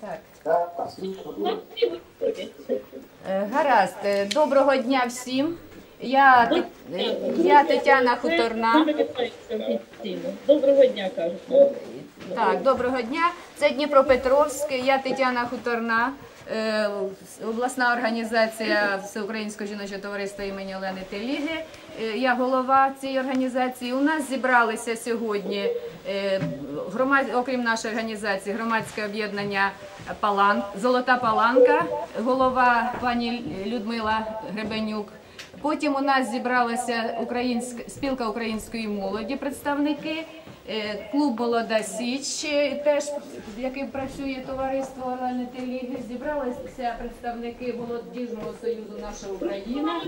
Так. Е, Гаразд. Е, Доброго дня всім. Я, Тет- е, я Тетяна Хуторна. Доброго дня, кажуть. Так, доброго дня. Це Дніпропетровське, Я Тетяна Хуторна, обласна організація Всеукраїнського жіночого товариства імені Олени Теліги. Е, Я голова цієї організації. У нас зібралися сьогодні, е, громад... окрім нашої організації, громадське об'єднання Палан... Золота Паланка, голова пані Людмила Гребенюк. Потім у нас зібралася українська спілка української молоді, представники, е, клуб Молода Січ, е, теж яким працює товариство Олени Теліги. Зібралися представники молодіжного союзу Наша Україна.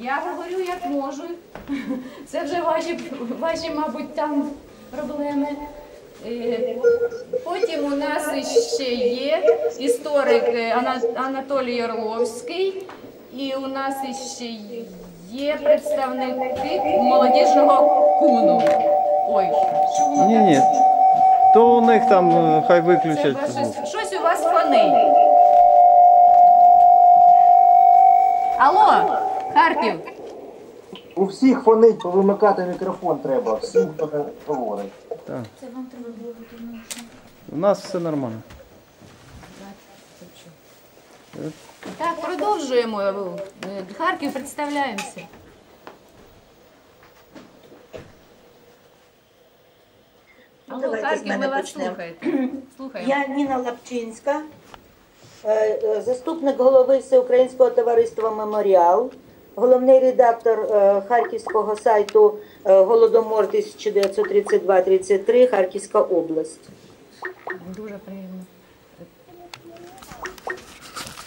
Я говорю, як можу. Це вже ваші, ваші мабуть, там проблеми. Е, Потім у нас ще є історик Анатолій Орловський, і у нас ще є представники молодіжного куну. Ой, що воно Ні, ні. То у них там е, хай Це виключать. у вас щось, у вас фонить. Алло, Харків. У всіх фонить повимикати мікрофон треба, всім, хто не говорить. Так. У нас все нормально. Так, продовжуємо. Харків представляємося. Алло, Давайте з Харків, ми мене вас почнемо. слухаєте. Слухаємо. Я Ніна Лапчинська, е, е, заступник голови Всеукраїнського товариства Меморіал, головний редактор е, харківського сайту е, Голодомор 1932-33 Харківська область. Дуже приємно.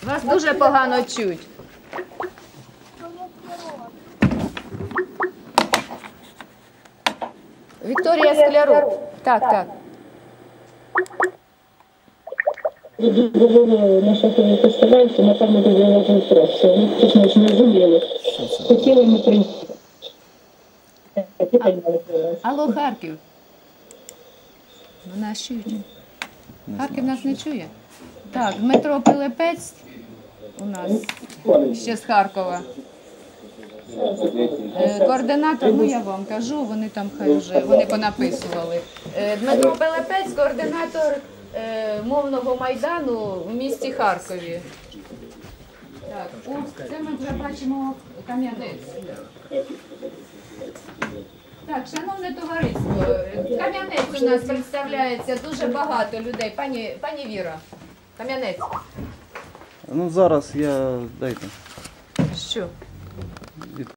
Вас дуже погано чуть. Вікторія Склярук. Так, так. Нашого фестивалю, то напевно просто. Ну, чесно ж, не розуміли. Хотіли ми прийти. Алло, Харків. Нас чують. Харків нас не чує. Так, Дмитро Пилипець у нас ще з Харкова. Е, Координатор, ну я вам кажу, вони там хай вже вони понаписували. Е, Дмитро Пилипець, координатор е, мовного майдану в місті Харкові. Так, о, це ми вже бачимо Кам'янець. Так, шановне товариство, Кам'янець у нас представляється дуже багато людей. Пані, пані Віра, Кам'янець. Ну зараз я дайте. Що?